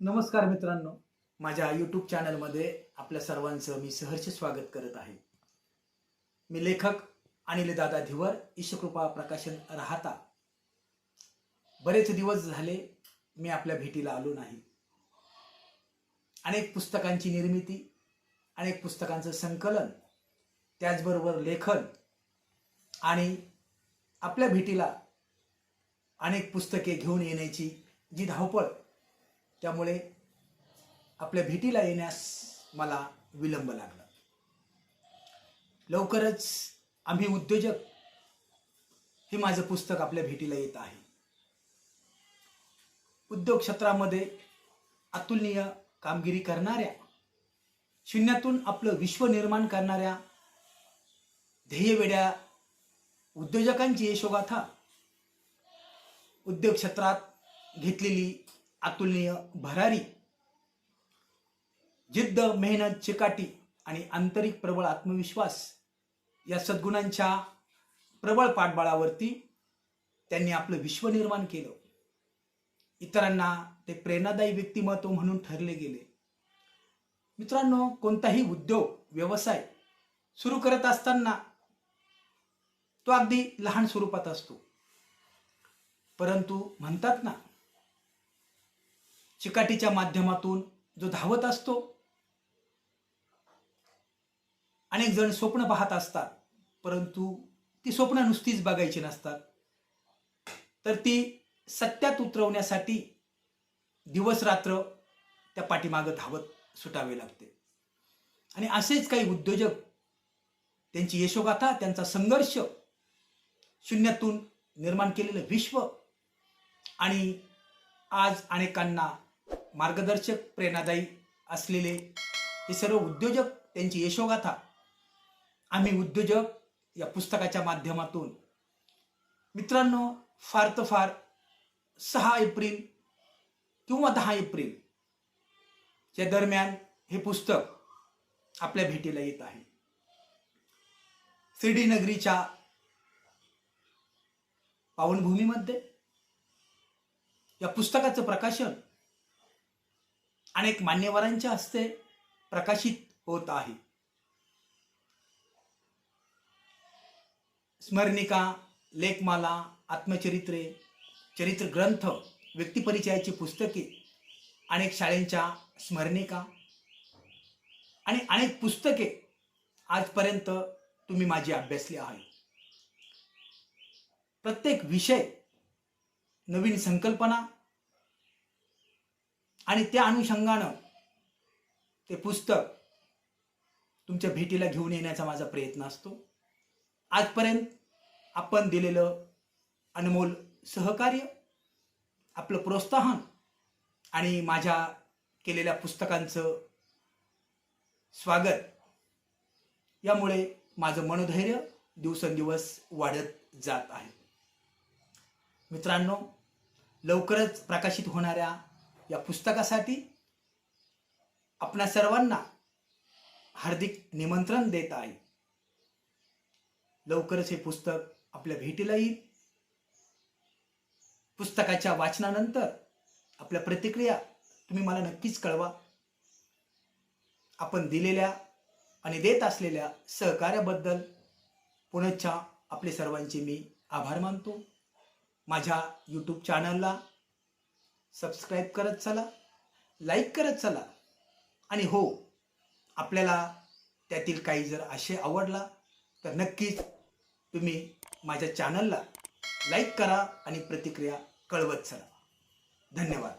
नमस्कार मित्रांनो. माझ्या यूट्यूब चॅनलमध्ये आपल्या सर्वांचं मी सहर्ष स्वागत करत आहे. मी लेखक अनिल दादा धिवर ईशकृपा प्रकाशन राहता. बरेच दिवस झाले मी आपल्या भेटीला आलो नाही. अनेक पुस्तकांची निर्मिती अनेक पुस्तकांचं संकलन त्याचबरोबर लेखन आणि आपल्या भेटीला अनेक पुस्तके घेऊन येण्याची जी धावपळ त्यामुळे आपल्या भेटीला येण्यास मला विलंब लागला. लवकरच आम्ही उद्योजक हे माझं पुस्तक आपल्या भेटीला येत आहे. उद्योग क्षेत्रामध्ये अतुलनीय कामगिरी करणाऱ्या शून्यातून आपलं विश्व निर्माण करणाऱ्या ध्येयवेड्या उद्योजकांची यशोगाथा उद्योग क्षेत्रात घेतलेली अतुलनीय भरारी जिद्द मेहनत चिकाटी आणि आंतरिक प्रबळ आत्मविश्वास या सद्गुणांच्या प्रबळ पाठबळावरती त्यांनी आपलं विश्व निर्माण केलं. इतरांना ते प्रेरणादायी व्यक्तिमत्व म्हणून ठरले गेले. मित्रांनो कोणताही उद्योग व्यवसाय सुरू करत असताना तो अगदी लहान स्वरूपात असतो. परंतु म्हणतात ना चिकाटीच्या माध्यमातून जो धावत असतो अनेक जण स्वप्न पाहत असतात परंतु ती स्वप्न नुसतीच बघायची नसतात. तर ती सत्यात उतरवण्यासाठी दिवस रात्र त्या पाठीमागं धावत सुटावे लागते. आणि असेच काही उद्योजक त्यांची यशोगाथा त्यांचा संघर्ष शून्यातून निर्माण केलेलं विश्व आणि आज अनेकांना मार्गदर्शक प्रेरणादायी असलेले हे सर्व उद्योजक त्यांची यशोगाथा. आम्ही उद्योजक या पुस्तकाच्या माध्यमातून मित्रांनो फार तर फार सहा एप्रिल किंवा दहा एप्रिलच्या दरम्यान हे पुस्तक आपल्या भेटीला येत आहे. शिर्डी नगरीच्या पावनभूमीमध्ये या पुस्तकाचं प्रकाशन अनेक मान्यवरांच्या हस्ते प्रकाशित होत आहे. स्मरणिका लेखमाला आत्मचरित्रे चरित्र ग्रंथ व्यक्तिपरिचयाची पुस्तके अनेक शाळेंच्या स्मरणिका आणि अनेक पुस्तके आजपर्यंत तुम्ही माझी अभ्यासली आहे प्रत्येक विषय नवीन संकल्पना आणि त्या अनुषंगानं ते पुस्तक तुमच्या भेटीला घेऊन येण्याचा माझा प्रयत्न असतो. आजपर्यंत आपण दिलेलं अनमोल सहकार्य आपलं प्रोत्साहन आणि माझ्या केलेल्या पुस्तकांचं स्वागत यामुळे माझं मनोधैर्य दिवसेंदिवस वाढत जात आहे. मित्रांनो लवकरच प्रकाशित होणाऱ्या या पुस्तकासाठी आपणा सर्वांना हार्दिक निमंत्रण देत आहे. लवकरच हे पुस्तक आपल्या भेटीला येईल. पुस्तकाच्या वाचनानंतर आपल्या प्रतिक्रिया तुम्ही मला नक्कीच कळवा. आपण दिलेल्या आणि देत असलेल्या सहकार्याबद्दल पुनच्छा आपले सर्वांचे मी आभार मानतो. माझ्या यूट्यूब चॅनलला सबस्क्राईब करत चला लाईक करत चला. आणि हो आपल्याला त्यातील काही जर आशय आवडला तर नक्कीच तुम्ही माझ्या चॅनलला लाईक करा आणि प्रतिक्रिया कळवत चला. धन्यवाद.